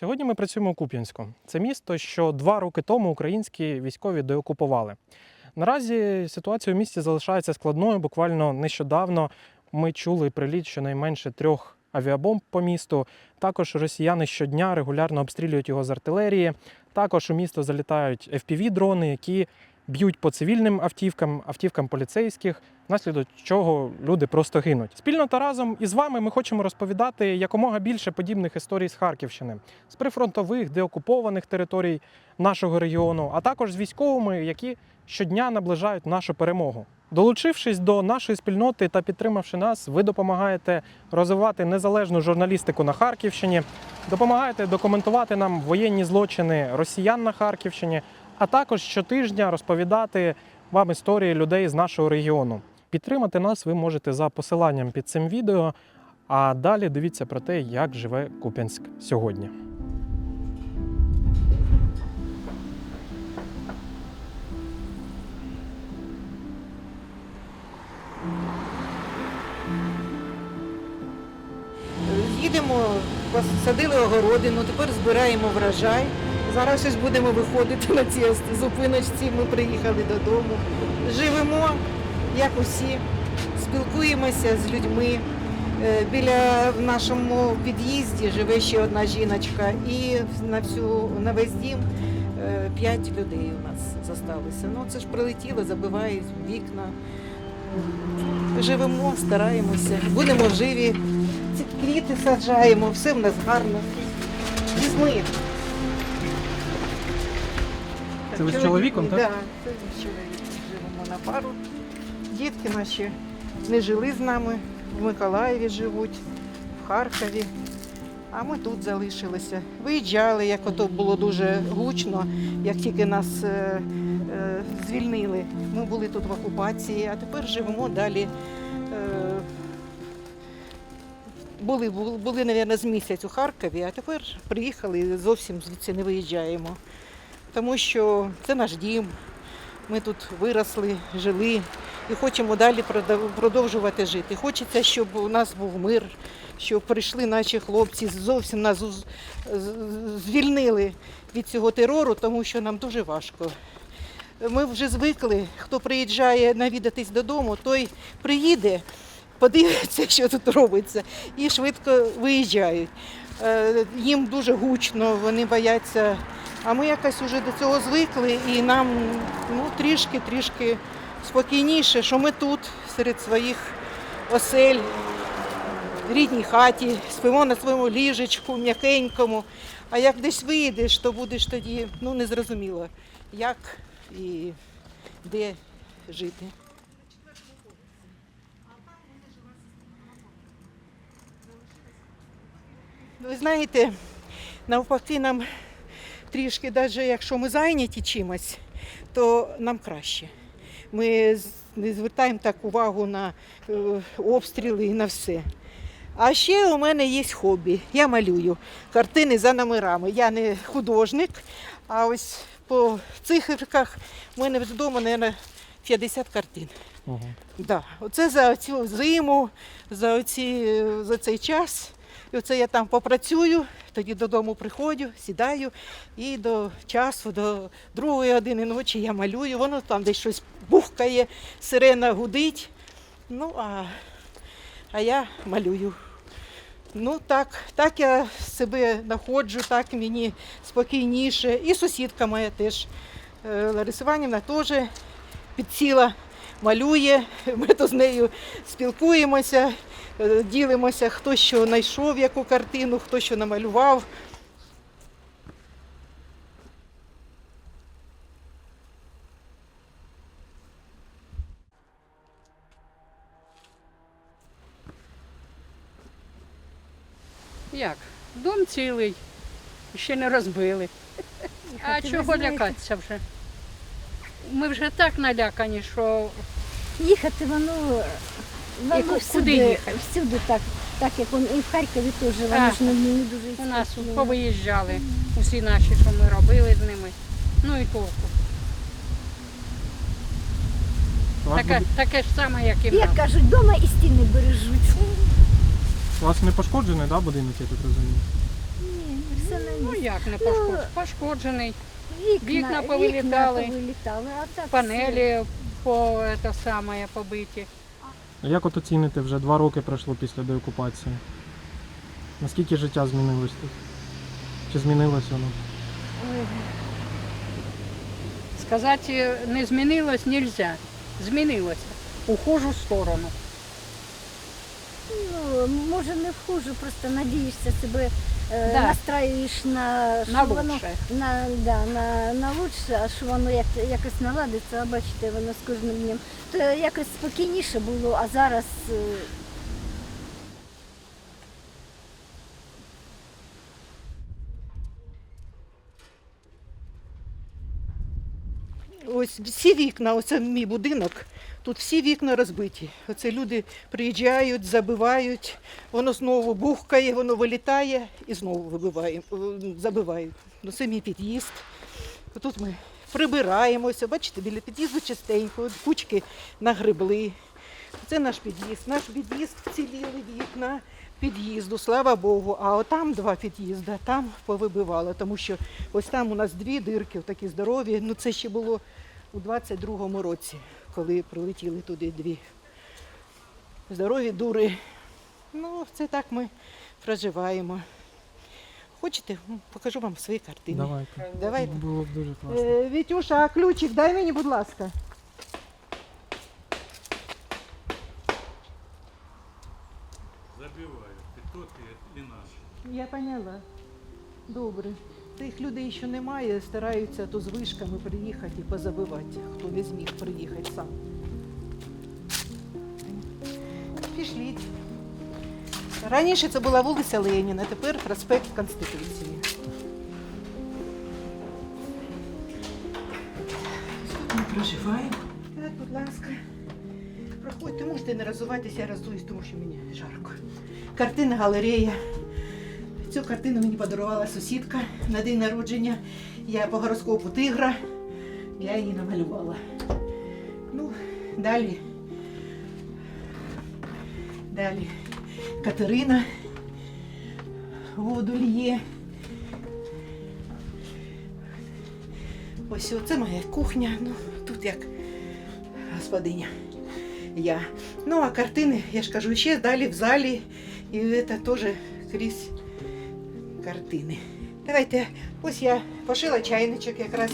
Сьогодні ми працюємо у Куп'янську. Це місто, що два роки тому українські військові деокупували. Наразі ситуація у місті залишається складною. Буквально нещодавно ми чули приліт щонайменше трьох авіабомб по місту. Також росіяни щодня регулярно обстрілюють його з артилерії. Також у місто залітають FPV-дрони, які б'ють по цивільним автівкам, автівкам поліцейських, внаслідок чого люди просто гинуть. Спільно та разом із вами ми хочемо розповідати якомога більше подібних історій з Харківщини, з прифронтових, деокупованих територій нашого регіону, а також з військовими, які щодня наближають нашу перемогу. Долучившись до нашої спільноти та підтримавши нас, ви допомагаєте розвивати незалежну журналістику на Харківщині, допомагаєте документувати нам воєнні злочини росіян на Харківщині, а також щотижня розповідати вам історії людей з нашого регіону. Підтримати нас ви можете за посиланням під цим відео. А далі дивіться про те, як живе Куп'янськ сьогодні. Їдемо, посадили огородину, тепер збираємо врожай. Зараз ось будемо виходити на ос- зупиночці. Ми приїхали додому. Живемо, як усі, спілкуємося з людьми. Е, Біля в нашому під'їзді живе ще одна жіночка, і на всю на весь дім е, п'ять людей у нас залишилося. Ну це ж прилетіло, забивають вікна. Живемо, стараємося, будемо живі. Ці квіти саджаємо, все в нас гарно. Візьми. Це ви з чоловіком, так? Да, це з чоловіком живемо на пару. Дітки наші не жили з нами, в Миколаєві живуть, в Харкові. А ми тут залишилися. Виїжджали, як ото було дуже гучно, як тільки нас е, е, звільнили. Ми були тут в окупації, а тепер живемо далі. Е, були, були, були, мабуть, з місяць у Харкові, а тепер приїхали і зовсім звідси не виїжджаємо. Тому що це наш дім, ми тут виросли, жили і хочемо далі продовжувати жити. Хочеться, щоб у нас був мир, щоб прийшли наші хлопці, зовсім нас звільнили від цього терору, тому що нам дуже важко. Ми вже звикли, хто приїжджає навідатись додому, той приїде, подивиться, що тут робиться, і швидко виїжджають. Е, Їм дуже гучно, вони бояться. А ми якось вже до цього звикли, і нам ну, трішки-трішки спокійніше, що ми тут, серед своїх осель, в рідній хаті, спимо на своєму ліжечку, м'якенькому. А як десь виїдеш, то будеш тоді ну, незрозуміло, як і де жити. Ви знаєте, навпаки, нам трішки, навіть якщо ми зайняті чимось, то нам краще. Ми не звертаємо так увагу на е, обстріли і на все. А ще у мене є хобі. Я малюю картини за номерами. Я не художник, а ось по циферках в мене вдома, мабуть, 50 картин. Угу. Да. Оце за цю зиму, за, оці, за цей час. І оце я там попрацюю, тоді додому приходжу, сідаю і до часу, до другої години ночі я малюю. Воно там десь щось бухкає, сирена гудить. Ну, а, а я малюю. Ну так, так я себе знаходжу, так мені спокійніше. І сусідка моя теж. е, Лариса Іванівна теж підсіла малює, ми то з нею спілкуємося, е, ділимося, хто що знайшов яку картину, хто що намалював. Як? Дом цілий, ще не розбили. А чого лякатися вже? Ми вже так налякані, що Їхати воно, воно ку- всюди, їхати? всюди так, так як он і в Харкові теж, воно ж не, дуже у нас повиїжджали усі наші, що ми робили з ними. Ну і толку. Вас, Таке, буде- таке ж саме, як і в Як нас. кажуть, вдома і стіни бережуть. у вас не пошкоджений да, будинок, я так розумію? Ні, все на місці. як не пошкоджений? Пошкоджений. Вікна, вікна повилітали. повилітали, а так. Панелі по це саме побиті. Як от оціните, вже два роки пройшло після деокупації? Наскільки життя змінилось тут? Чи змінилось воно? Ой, Сказати не змінилось нельзя. Змінилося. У хужу сторону. Ну, може не вхожу, просто надієшся себе, Да. настраюєш на, що На воно лучше. на, да, на, на лучше, а що воно як, якось наладиться, а бачите, воно з кожним днем. То якось спокійніше було, а зараз Ось всі вікна, оце мій будинок, тут всі вікна розбиті. Оце люди приїжджають, забивають, воно знову бухкає, воно вилітає і знову вибиває, е, забивають. Ну, це мій під'їзд. Тут ми прибираємося, бачите, біля під'їзду частенько, кучки нагребли. Це наш під'їзд. Наш під'їзд вціліли вікна під'їзду, слава Богу. А отам два під'їзди, там повибивало, тому що ось там у нас дві дирки, такі здорові. Ну це ще було у 22-му році, коли прилетіли туди дві здорові дури. Ну, це так ми проживаємо. Хочете, покажу вам свої картини. Давайте. Давайте. Було б дуже класно. Е, Вітюша, а ключик дай мені, будь ласка. Забивают. И тот, и, и наш. Я поняла. Добре. Тих людей ще немає, стараються то з вишками приїхати і позабивати, хто не зміг приїхати сам. Пішліть. Раніше це була вулиця Леніна, тепер проспект Конституції. Тут ми проживаємо. Так, будь ласка. Проходьте, можете не розуватися, я роздуюсь, тому що мені жарко. Картина галерея. Цю картину мені подарувала сусідка на день народження. Я по гороскопу тигра. Я її намалювала. Ну, далі. Далі. Катерина. Водольє. Ось це моя кухня. Ну, тут як господиня. Я. Ну, а картини, я ж кажу, ще далі в залі. І це теж крізь картини. Давайте, ось я пошила чайничок якраз.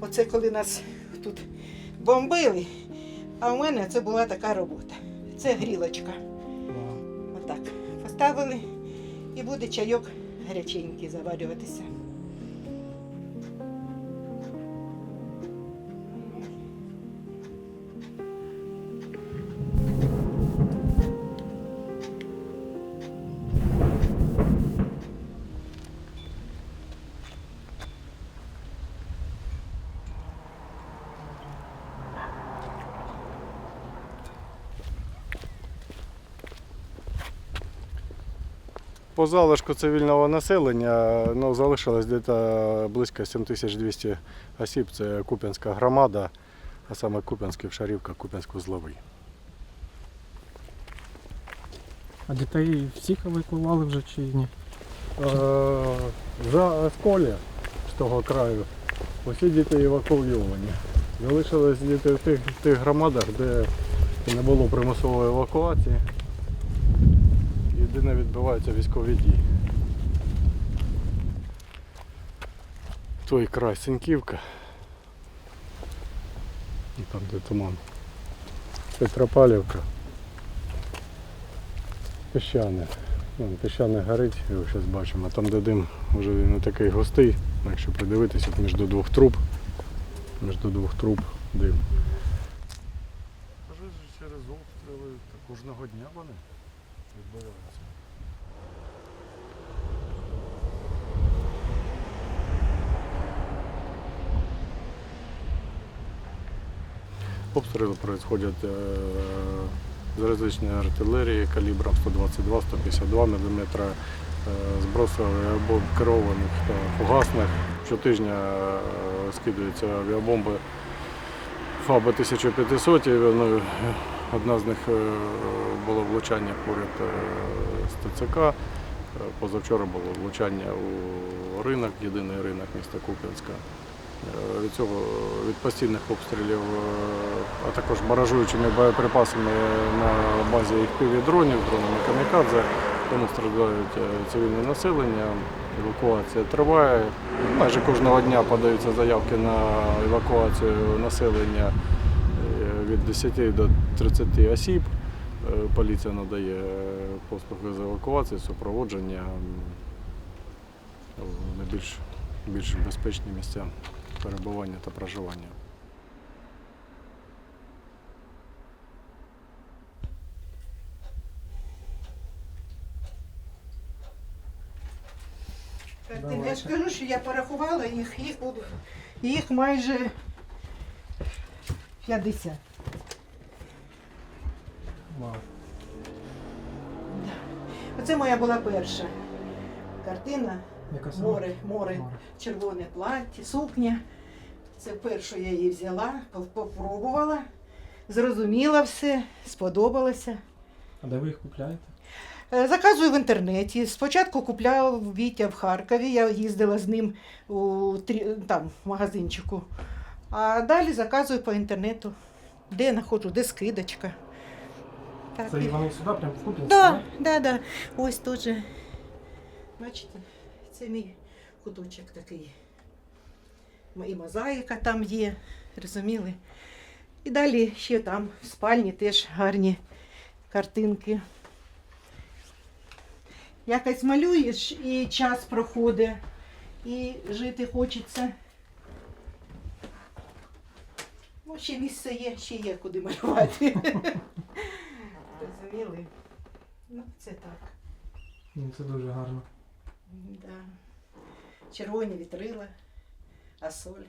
Оце коли нас тут бомбили. А у мене це була така робота. Це грілочка. Отак. Поставили і буде чайок гаряченький заварюватися. По залишку цивільного населення ну, залишилось десь близько 7200 осіб. Це Куп'янська громада, а саме Куп'янський Шарівка, Куп'янськ-Узловий. А дітей всіх евакуювали вже чи ні? Е, За Осколі з того краю усі діти евакуйовані. Залишились діти в тих, в тих громадах, де не було примусової евакуації де не відбуваються військові дії. Той край Синьківка. І там де туман. Петропавлівка. Піщане. Піщане горить, його зараз бачимо. А там, де дим вже не такий густий, якщо придивитися між двох труб, між двох труб дим. Через обстріли кожного дня вони відбуваються. Обстріли происходят э, з различної артилерії калібром 122-152 мм, е, збросів авіабомб керованих та фугасних. Щотижня скидаються авіабомби ФАБ 1500, і одна з них було влучання поряд з ТЦК. Позавчора було влучання у ринок, єдиний ринок міста Куп'янська. Е, Від цього від постійних обстрілів, е, а також баражуючими боєприпасами на базі FPV дронів, дронами камікадзе, тому страждають е, цивільне населення. Евакуація триває. Майже кожного дня подаються заявки на евакуацію населення е, від 10 до 30 осіб. Е, Поліція надає е, послуги з евакуації, супроводження м, в більш безпечні місця перебування та проживання. Картини. Я ж кажу, що я порахувала їх, їх, їх майже 50. Вау. Оце моя була перша картина. Яка сама? Море, море, червоне плаття, сукня. Це першу я її взяла, попробувала, зрозуміла все, сподобалося. А де ви їх купляєте? Е, Заказую в інтернеті. Спочатку купляв Вітя в Харкові, я їздила з ним у там, в магазинчику. А далі заказую по інтернету, де я знаходжу, де скидочка. Так, Це і- вони сюди, прямо в Куп'янськ? Да, да, да. Ось тут же. Бачите, це мій куточок такий. І мозаїка там є, розуміли? І далі ще там в спальні теж гарні картинки. Якось малюєш і час проходить, і жити хочеться. Ну, ще місце є, ще є куди малювати. Розуміли? Ну, це так. Це дуже гарно. Да. Червоні вітрила, а соль.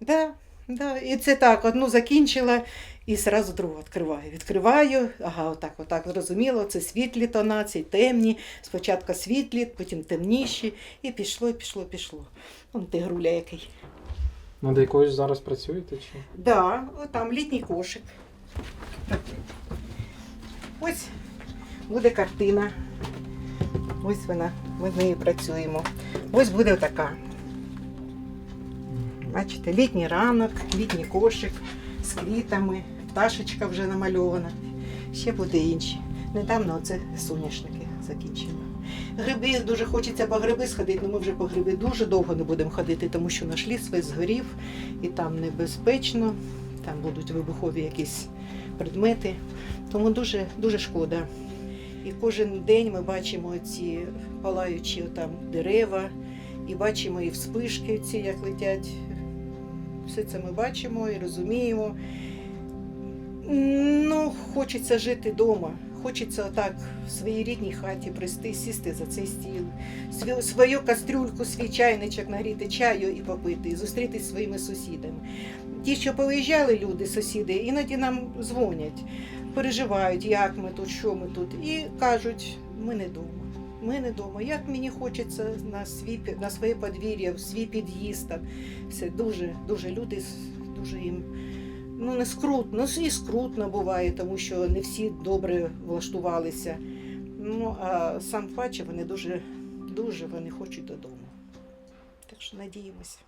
Да, да. І це так, одну закінчила і одразу другу відкриваю. Відкриваю, ага, отак, отак, зрозуміло, це світлі тонації, темні, спочатку світлі, потім темніші, і пішло, і пішло, пішло. Вон ти груля який. Над якоюсь зараз працюєте чи? Да, там літній кошик. Ось буде картина. Ось вона, ми з нею працюємо. Ось буде така. Бачите, літній ранок, літній кошик з квітами, пташечка вже намальована. Ще буде інші. Недавно оце соняшники закінчила. Гриби дуже хочеться по гриби сходити, але ми вже по гриби дуже довго не будемо ходити, тому що наш ліс весь згорів і там небезпечно, там будуть вибухові якісь предмети. Тому дуже, дуже шкода. І кожен день ми бачимо ці палаючі там дерева, і бачимо і вспишки ці, як летять. Все це ми бачимо і розуміємо. Ну, хочеться жити вдома. Хочеться отак в своїй рідній хаті присти, сісти за цей стіл, свою, свою кастрюльку, свій чайничок нагріти чаю і попити, і зустрітись зі своїми сусідами. Ті, що повиїжджали люди, сусіди, іноді нам дзвонять, переживають, як ми тут, що ми тут, і кажуть, ми не вдома. Ми не вдома. Як мені хочеться на свій на своє подвір'я, в свій під'їзд. Все дуже, дуже люди дуже їм ну не скрутно, ну і скрутно буває, тому що не всі добре влаштувалися. Ну а сам паче вони дуже, дуже вони хочуть додому. Так що надіємося.